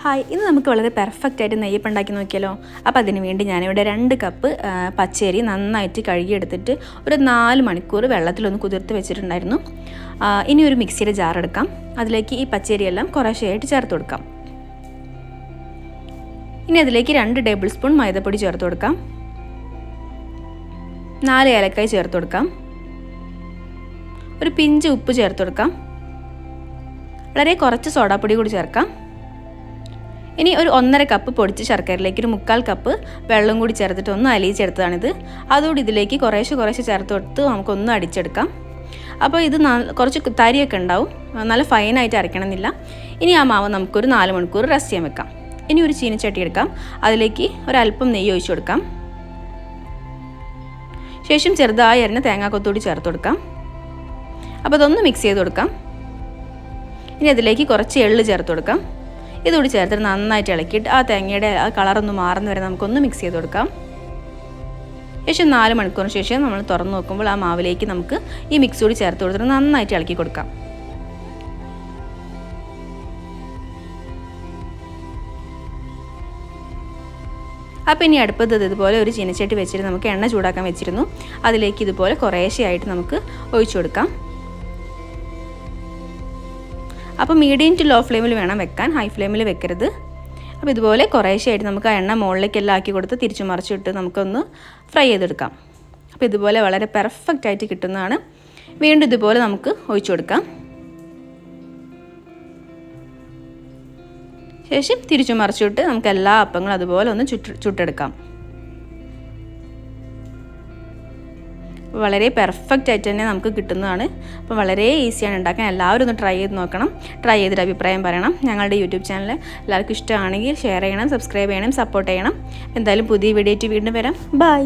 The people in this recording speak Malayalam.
ഹായ് ഇന്ന് നമുക്ക് വളരെ പെർഫെക്റ്റ് ആയിട്ട് നെയ്യപ്പം ഉണ്ടാക്കി നോക്കിയാലോ അപ്പോൾ അതിന് വേണ്ടി ഞാനിവിടെ രണ്ട് കപ്പ് പച്ചരി നന്നായിട്ട് കഴുകിയെടുത്തിട്ട് ഒരു നാല് മണിക്കൂർ വെള്ളത്തിലൊന്ന് കുതിർത്ത് വെച്ചിട്ടുണ്ടായിരുന്നു. ഇനി ഒരു മിക്സിയുടെ ജാർ എടുക്കാം. അതിലേക്ക് ഈ പച്ചരിയെല്ലാം കുറേശ്ശെയായിട്ട് ചേർത്ത് കൊടുക്കാം. ഇനി അതിലേക്ക് രണ്ട് ടേബിൾ സ്പൂൺ മൈദപ്പൊടി ചേർത്ത് കൊടുക്കാം. നാല് ഏലക്കായ് ചേർത്ത് കൊടുക്കാം. ഒരു പിഞ്ച് ഉപ്പ് ചേർത്ത് കൊടുക്കാം. വളരെ കുറച്ച് സോഡാപ്പൊടി കൂടി ചേർക്കാം. ഇനി ഒരു ഒന്നര കപ്പ് പൊടിച്ച ശർക്കരയിലേക്ക് ഒരു മുക്കാൽ കപ്പ് വെള്ളം കൂടി ചേർത്തിട്ട് ഒന്ന് അലിയിച്ചെടുത്തതാണിത്. അതുകൂടി ഇതിലേക്ക് കുറേശ്ശെ കുറേശ്ശെ ചേർത്ത് കൊടുത്ത് നമുക്കൊന്ന് അടിച്ചെടുക്കാം. അപ്പോൾ ഇത് കുറച്ച് തരിയൊക്കെ ഉണ്ടാവും. നല്ല ഫൈനായിട്ട് അരയ്ക്കണമെന്നില്ല. ഇനി ആ മാവ് നമുക്കൊരു നാല് മണിക്കൂർ റെസ്റ്റ് ചെയ്യാൻ വെക്കാം. ഇനി ഒരു ചീനിച്ചട്ടി എടുക്കാം. അതിലേക്ക് ഒരല്പം നെയ്യ് ഒഴിച്ചു കൊടുക്കാം. ശേഷം ചെറുതായി അരിഞ്ഞ തേങ്ങാക്കൊത്തൂടി ചേർത്ത് കൊടുക്കാം. അപ്പോൾ അതൊന്ന് മിക്സ് ചെയ്ത് കൊടുക്കാം. ഇനി അതിലേക്ക് കുറച്ച് എള്ള് ചേർത്ത് കൊടുക്കാം. ഇതുകൂടി ചേർത്തിട്ട് നന്നായിട്ട് ഇളക്കിയിട്ട് ആ തേങ്ങയുടെ ആ കളറൊന്ന് മാറുന്ന വരെ നമുക്കൊന്ന് മിക്സ് ചെയ്ത് കൊടുക്കാം. ശേഷം നാല് മണിക്കൂറിന് ശേഷം നമ്മൾ തുറന്ന് നോക്കുമ്പോൾ ആ മാവിലേക്ക് നമുക്ക് ഈ മിക്സ് കൂടി ചേർത്ത് കൊടുത്തിട്ട് നന്നായിട്ട് ഇളക്കി കൊടുക്കാം. അപ്പോൾ ഇനി അടുപ്പത്ത് ഇത് ഇതുപോലെ ഒരു ചീനച്ചട്ടി വെച്ചിട്ട് നമുക്ക് എണ്ണ ചൂടാക്കാൻ വെച്ചിരുന്നു. അതിലേക്ക് ഇതുപോലെ കുറേശ്ശെയായിട്ട് നമുക്ക് ഒഴിച്ചു കൊടുക്കാം. അപ്പോൾ മീഡിയം ടു ലോ ഫ്ലെയിമിൽ വേണം വെക്കാൻ. ഹൈ ഫ്ലെയിമിൽ വെക്കരുത്. അപ്പോൾ ഇതുപോലെ കുറേശ്ശെയായിട്ട് നമുക്ക് ആ എണ്ണ മുകളിലേക്കെല്ലാം ആക്കി കൊടുത്ത് തിരിച്ചു മറിച്ചിട്ട് നമുക്കൊന്ന് ഫ്രൈ ചെയ്തെടുക്കാം. അപ്പോൾ ഇതുപോലെ വളരെ പെർഫെക്റ്റ് ആയിട്ട് കിട്ടുന്നതാണ്. വീണ്ടും ഇതുപോലെ നമുക്ക് ഒഴിച്ചു കൊടുക്കാം. ശേഷം തിരിച്ചു മറിച്ചിട്ട് നമുക്ക് എല്ലാ അപ്പങ്ങളും അതുപോലെ ഒന്ന് ചുട്ട് ചുട്ടെടുക്കാം. വളരെ പെർഫെക്റ്റ് ആയിട്ട് തന്നെ നമുക്ക് കിട്ടുന്നതാണ്. അപ്പോൾ വളരെ ഈസിയാണ് ഉണ്ടാക്കാൻ. എല്ലാവരും ഒന്ന് ട്രൈ ചെയ്ത് നോക്കണം. ട്രൈ ചെയ്തിട്ട് അഭിപ്രായം പറയണം. ഞങ്ങളുടെ യൂട്യൂബ് ചാനൽ എല്ലാവർക്കും ഇഷ്ടമാണെങ്കിൽ ഷെയർ ചെയ്യണം സബ്സ്ക്രൈബ് ചെയ്യണം സപ്പോർട്ട് ചെയ്യണം. എന്തായാലും പുതിയ വീഡിയോ ആയിട്ട് വീണ്ടും വരാം. ബൈ